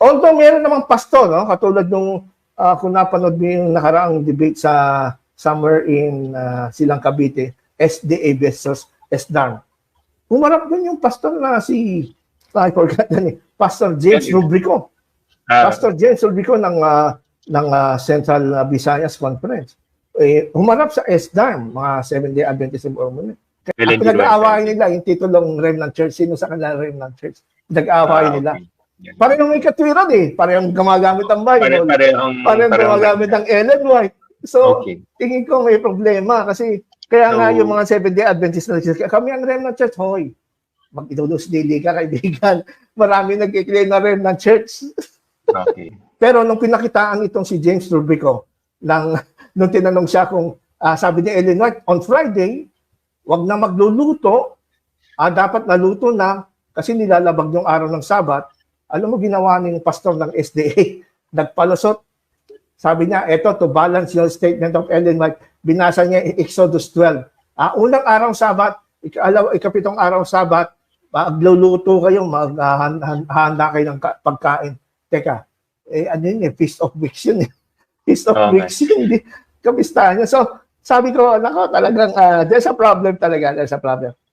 although meron namang pastor, no? katulad nung ah, kung napanood niyo yung nakaraang debate sa somewhere in ah, Silang Cavite, SDA versus SDARM. Umarap dun yung pastor na si, I forgot na ni, Pastor James. Rubrico. Ah, Pastor James Rubrico ng ah, ng ah, Central ah, Visayas Conference. Eh, humarap sa SDARM, mga Seventh-day Adventist Mormon. Belen Ang nag-aaway Diluente. nila, yung titulong Remnant Church, sino sa kanila Remnant Church? Nag-aaway Ah, nila. okay. Yan. Parehong ikatwiran eh. Parehong gumagamit ang Pare, Bible. parehong, Parehong gumagamit ang Ellen White. So, Okay. tingin ko may problema kasi kaya nga So- yung mga Seventh-day Adventist na nagsisikap, kami ang Remnant Church, hoy, mag-idulus dili ka, kaibigan. Marami nag-i-claim na Remnant Church. Okay. Pero nung pinakitaan itong si James Rubico, nang, nung tinanong siya kung, ah, sabi ni Ellen White, on Friday, wag na magluluto, ah, dapat naluto na, kasi nilalabag yung araw ng Sabat. Alam mo, ginawa ng pastor ng SDA, nagpalusot. Sabi niya, eto, to balance your statement of Ellen White, binasa niya in Exodus 12. Ah, unang araw Sabat, ikalaw, ikapitong araw Sabat, magluluto kayo, maghahanda kayo ng ka- pagkain. Teka, eh ano yun eh, Feast of Weeks yun eh. Feast of Okay. Weeks yun, hindi kapistahan niya. So, sabi ko, nako, talagang, ah, there's a problem talaga, there's a problem.